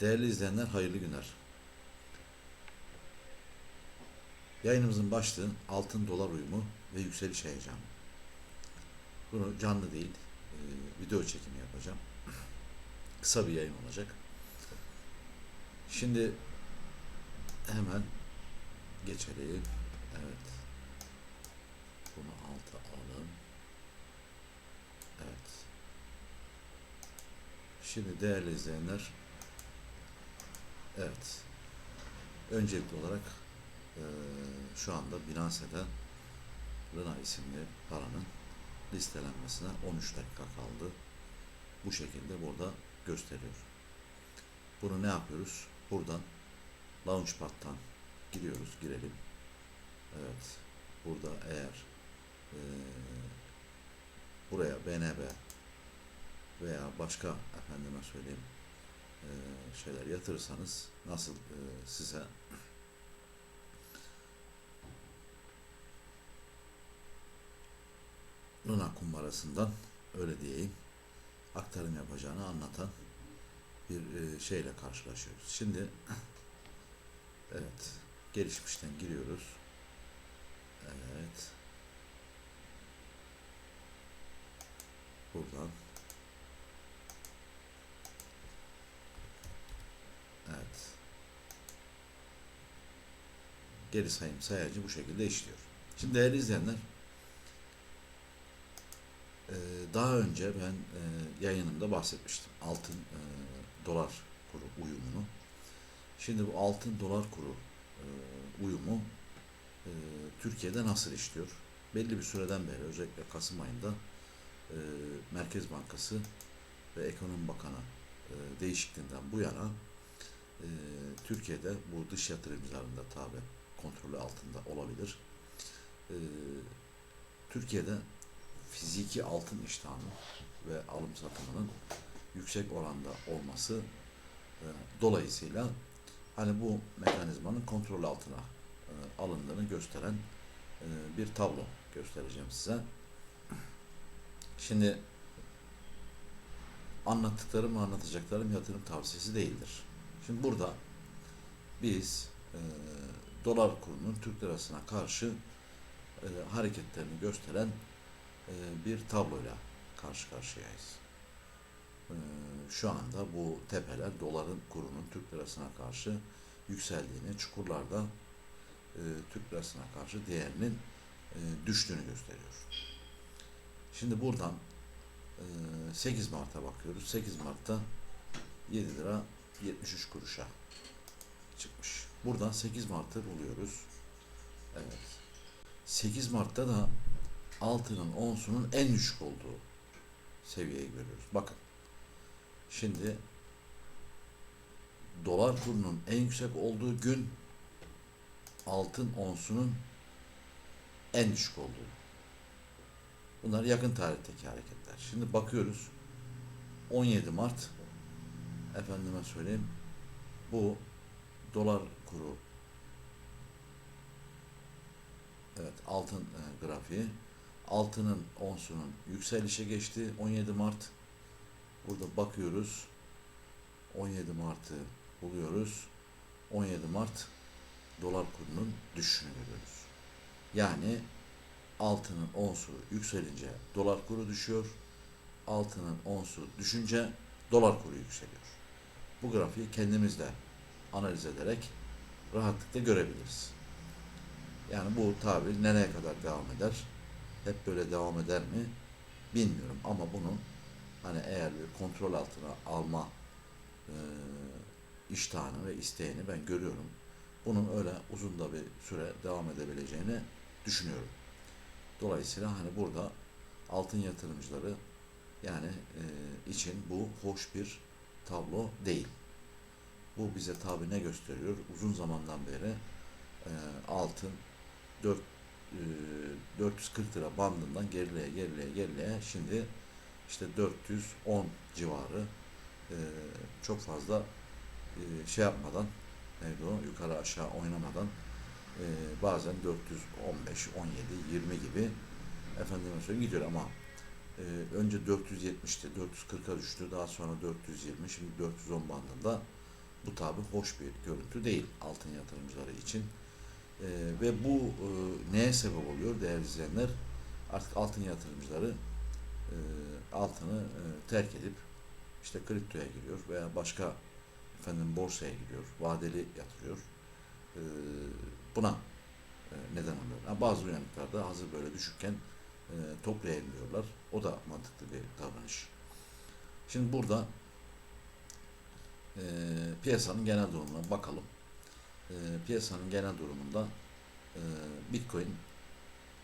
Değerli izleyenler hayırlı günler. Yayınımızın başlığı altın dolar uyumu ve yükseliş heyecanı. Bunu canlı değil, e, video çekimi yapacağım. Kısa bir yayın olacak. Şimdi hemen geçelim. Evet. Bunu alta alalım. Evet. Şimdi değerli izleyenler Evet. Öncelikli olarak eee, şu anda Binance'de Luna isimli paranın listelenmesine 13 dakika kaldı. Bu şekilde burada gösteriyor. Bunu ne yapıyoruz? Buradan Launchpad'dan giriyoruz, girelim. Evet. Burada eğer eee, buraya BNB veya başka efendime söyleyeyim e, şeyler yatırırsanız nasıl e, size Luna kumbarasından öyle diyeyim aktarım yapacağını anlatan bir e, şeyle karşılaşıyoruz. Şimdi evet gelişmişten giriyoruz. Evet. Buradan Evet. Geri sayım sayacı bu şekilde işliyor. Şimdi değerli izleyenler e, daha önce ben e, yayınımda bahsetmiştim. Altın e, dolar kuru uyumunu. Şimdi bu altın dolar kuru uyumu Türkiye'de nasıl işliyor? Belli bir süreden beri özellikle Kasım ayında Merkez Bankası ve Ekonomi Bakanı değişikliğinden bu yana Türkiye'de bu dış yatırımcıların da tabi kontrolü altında olabilir. E, Türkiye'de fiziki altın iştahı ve alım satımının yüksek oranda olması e, dolayısıyla hani bu mekanizmanın kontrol altına e, alındığını gösteren e, bir tablo göstereceğim size. Şimdi anlattıklarım anlatacaklarım yatırım tavsiyesi değildir. Şimdi burada biz e, dolar kurunun Türk lirasına karşı e, hareketlerini gösteren e, bir tabloyla karşı karşıyayız. E, şu anda bu tepeler doların kurunun Türk lirasına karşı yükseldiğini, çukurlarda e, Türk lirasına karşı değerinin e, düştüğünü gösteriyor. Şimdi buradan e, 8 Mart'a bakıyoruz. 8 Mart'ta 7 lira 73 kuruşa çıkmış. Buradan 8 Mart'ı buluyoruz. Evet. 8 Mart'ta da altının onsunun en düşük olduğu seviyeyi görüyoruz. Bakın. Şimdi dolar kurunun en yüksek olduğu gün altın onsunun en düşük olduğu. Bunlar yakın tarihteki hareketler. Şimdi bakıyoruz. 17 Mart efendime söyleyeyim bu dolar kuru. Evet altın e, grafiği. Altının onsunun yükselişe geçti. 17 Mart. Burada bakıyoruz. 17 Mart'ı buluyoruz. 17 Mart dolar kurunun düşüşünü görüyoruz. Yani altının onsu yükselince dolar kuru düşüyor. Altının onsu düşünce dolar kuru yükseliyor. Bu grafiği kendimiz de analiz ederek rahatlıkla görebiliriz. Yani bu tabir nereye kadar devam eder? Hep böyle devam eder mi? Bilmiyorum ama bunu hani eğer bir kontrol altına alma e, iştahını ve isteğini ben görüyorum. Bunun öyle uzun da bir süre devam edebileceğini düşünüyorum. Dolayısıyla hani burada altın yatırımcıları yani e, için bu hoş bir tablo değil. Bu bize tabi ne gösteriyor? Uzun zamandan beri e, altın 4, e, 440 lira bandından gerileye gerileye gerileye şimdi işte 410 civarı e, çok fazla e, şey yapmadan neydi o yukarı aşağı oynamadan e, bazen 415, 17, 20 gibi efendime söyleyeyim gidiyor ama e, önce 470'ti, 440'a düştü, daha sonra 420, şimdi 410 bandında Bu tabi hoş bir görüntü değil altın yatırımcıları için. E, ve bu e, neye sebep oluyor değerli izleyenler? Artık altın yatırımcıları e, altını e, terk edip işte kriptoya giriyor veya başka efendim borsaya giriyor, vadeli yatırıyor. E, buna e, neden oluyor. Ha, bazı uyanıklarda hazır böyle düşükken e, toplayayım diyorlar. O da mantıklı bir davranış. Şimdi burada e, piyasanın genel durumuna bakalım. E, piyasanın genel durumunda e, Bitcoin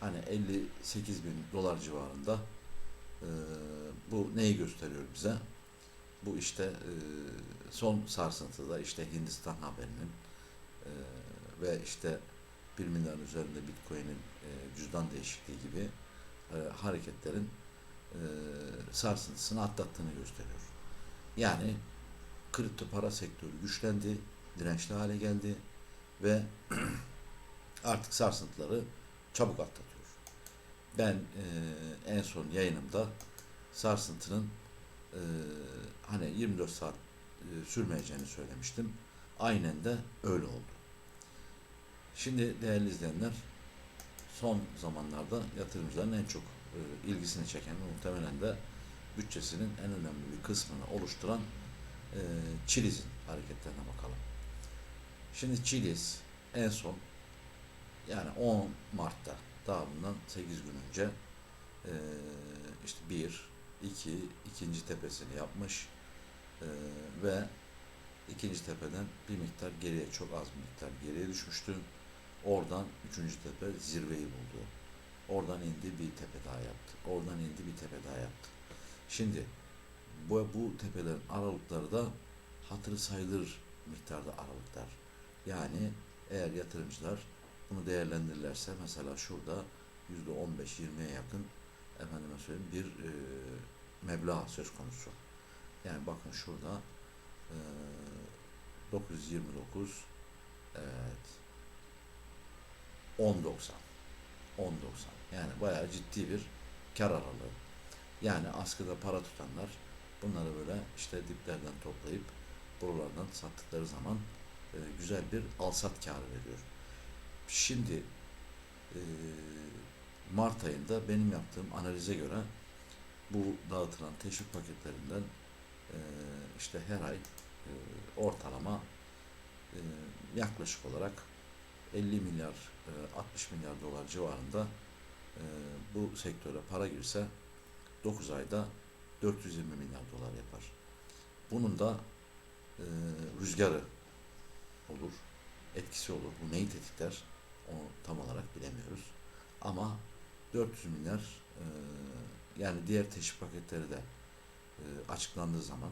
hani 58 bin dolar civarında e, bu neyi gösteriyor bize? Bu işte e, son sarsıntıda işte Hindistan haberinin e, ve işte 1 milyar üzerinde Bitcoin'in e, cüzdan değişikliği gibi e, hareketlerin e, sarsıntısını atlattığını gösteriyor. Yani kripto para sektörü güçlendi, dirençli hale geldi ve artık sarsıntıları çabuk atlatıyor. Ben e, en son yayınımda sarsıntının e, hani 24 saat e, sürmeyeceğini söylemiştim. Aynen de öyle oldu. Şimdi değerli izleyenler son zamanlarda yatırımcıların en çok e, ilgisini çeken muhtemelen de bütçesinin en önemli bir kısmını oluşturan e, Chiliz'in hareketlerine bakalım. Şimdi Chiliz en son yani 10 Mart'ta daha bundan 8 gün önce e, işte bir, iki, ikinci tepesini yapmış e, ve ikinci tepeden bir miktar geriye çok az bir miktar geriye düşmüştü. Oradan üçüncü tepe zirveyi buldu. Oradan indi bir tepe daha yaptı. Oradan indi bir tepe daha yaptı. Şimdi bu, bu tepelerin aralıkları da hatırı sayılır miktarda aralıklar. Yani eğer yatırımcılar bunu değerlendirirlerse mesela şurada yüzde 15-20'ye yakın efendime söyleyeyim bir e, meblağ söz konusu. Yani bakın şurada e, 929 evet 10.90 10.90 yani bayağı ciddi bir kar aralığı. Yani askıda para tutanlar bunları böyle işte diplerden toplayıp buralardan sattıkları zaman e, güzel bir alsat karı veriyor. Şimdi e, Mart ayında benim yaptığım analize göre bu dağıtılan teşvik paketlerinden e, işte her ay e, ortalama e, yaklaşık olarak 50 milyar, e, 60 milyar dolar civarında e, bu sektöre para girse 9 ayda 420 milyar dolar yapar. Bunun da e, rüzgarı olur, etkisi olur. Bu neyi tetikler? Onu tam olarak bilemiyoruz. Ama 400 milyar e, yani diğer teşvik paketleri de e, açıklandığı zaman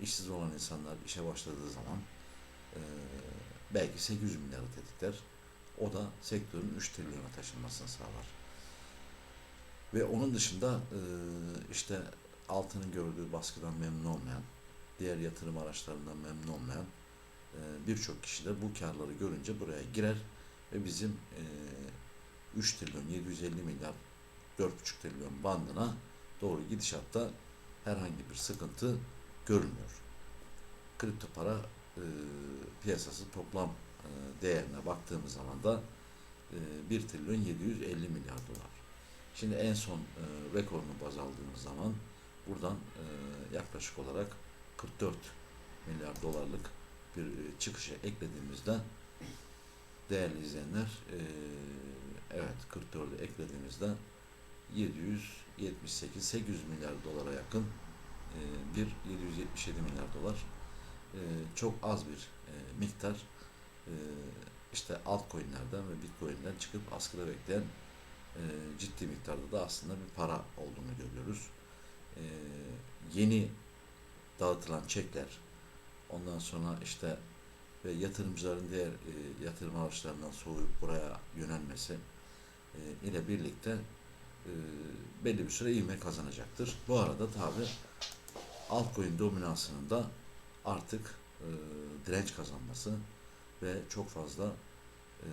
işsiz olan insanlar işe başladığı zaman e, belki 800 milyarı tetikler. O da sektörün 3 trilyona taşınmasını sağlar. Ve onun dışında e, işte altının gördüğü baskıdan memnun olmayan, diğer yatırım araçlarından memnun olmayan e, birçok kişi de bu karları görünce buraya girer ve bizim e, 3 trilyon 750 milyar 4,5 trilyon bandına doğru gidişatta herhangi bir sıkıntı görünmüyor. Kripto para e, piyasası toplam e, değerine baktığımız zaman da e, 1 trilyon 750 milyar dolar. Şimdi en son e, rekorunu baz aldığımız zaman buradan e, yaklaşık olarak 44 milyar dolarlık bir e, çıkışa eklediğimizde değerli izleyenler e, evet 44'ü eklediğimizde 778-800 milyar dolara yakın e, bir 777 milyar dolar e, çok az bir e, miktar e, işte altcoin'lerden ve bitcoin'den çıkıp askıda bekleyen e, ciddi miktarda da aslında bir para olduğunu görüyoruz. E, yeni dağıtılan çekler ondan sonra işte ve yatırımcıların diğer e, yatırım araçlarından soğuyup buraya yönelmesi e, ile birlikte e, belli bir süre ivme kazanacaktır. Bu arada tabi altcoin dominansının da artık e, direnç kazanması ve çok fazla e,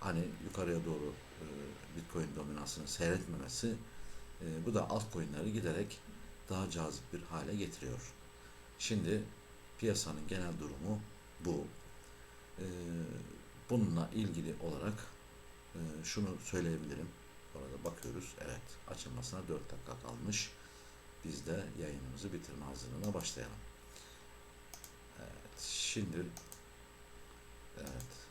hani yukarıya doğru e, Bitcoin dominansını seyretmemesi e, bu da altcoin'leri giderek daha cazip bir hale getiriyor. Şimdi piyasanın genel durumu bu. Ee, bununla ilgili olarak e, şunu söyleyebilirim. Bu arada bakıyoruz. Evet açılmasına 4 dakika kalmış. Biz de yayınımızı bitirme hazırlığına başlayalım. Evet şimdi Evet.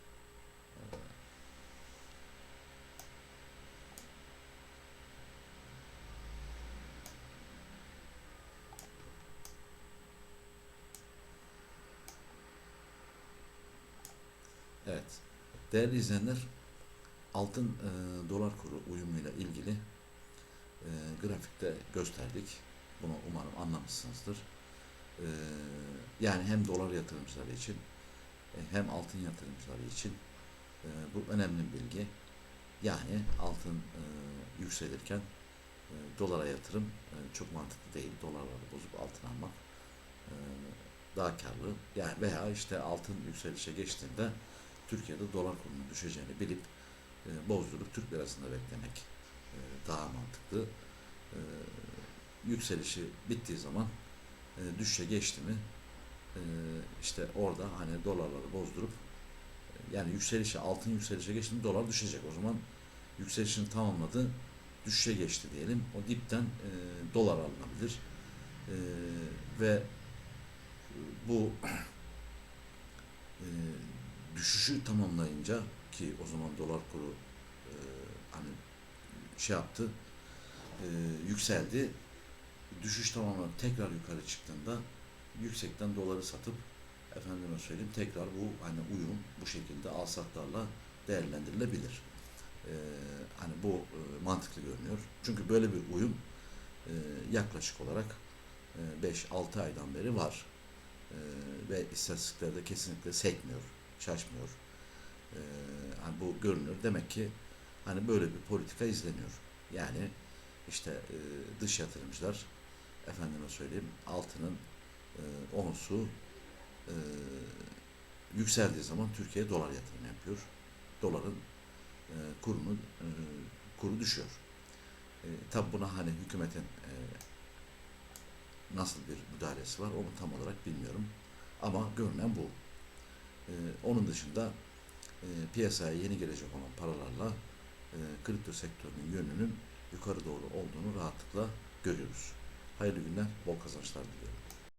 Değerli izleyenler, altın e, dolar kuru uyumuyla ilgili e, grafikte gösterdik. Bunu umarım anlamışsınızdır. E, yani hem dolar yatırımcıları için e, hem altın yatırımcıları için e, bu önemli bilgi. Yani altın e, yükselirken e, dolara yatırım e, çok mantıklı değil. Dolarları bozup altın almak e, daha karlı. Yani veya işte altın yükselişe geçtiğinde Türkiye'de dolar kurunun düşeceğini bilip e, bozdurup Türk lirasında beklemek e, daha mantıklı. E, yükselişi bittiği zaman e, düşüşe geçti mi e, işte orada hani dolarları bozdurup e, yani yükselişe altın yükselişe geçti mi dolar düşecek. O zaman yükselişini tamamladı düşüşe geçti diyelim. O dipten e, dolar alınabilir. E, ve bu e, düşüşü tamamlayınca ki o zaman dolar kuru e, hani şey yaptı e, yükseldi düşüş tamamlanıp tekrar yukarı çıktığında yüksekten doları satıp efendime söyleyeyim tekrar bu hani uyum bu şekilde alsatlarla değerlendirilebilir. E, hani bu e, mantıklı görünüyor. Çünkü böyle bir uyum e, yaklaşık olarak e, 5-6 aydan beri var. E, ve istatistiklerde kesinlikle sekmiyor şaşmıyor. Hani bu görünür. Demek ki hani böyle bir politika izleniyor. Yani işte e, dış yatırımcılar efendime söyleyeyim altının e, onsu e, yükseldiği zaman Türkiye dolar yatırım yapıyor. Doların e, kurunu e, kuru düşüyor. E, tabi buna hani hükümetin e, nasıl bir müdahalesi var onu tam olarak bilmiyorum. Ama görünen bu. Ee, onun dışında e, piyasaya yeni gelecek olan paralarla e, kripto sektörünün yönünün yukarı doğru olduğunu rahatlıkla görüyoruz. Hayırlı günler, bol kazançlar diliyorum.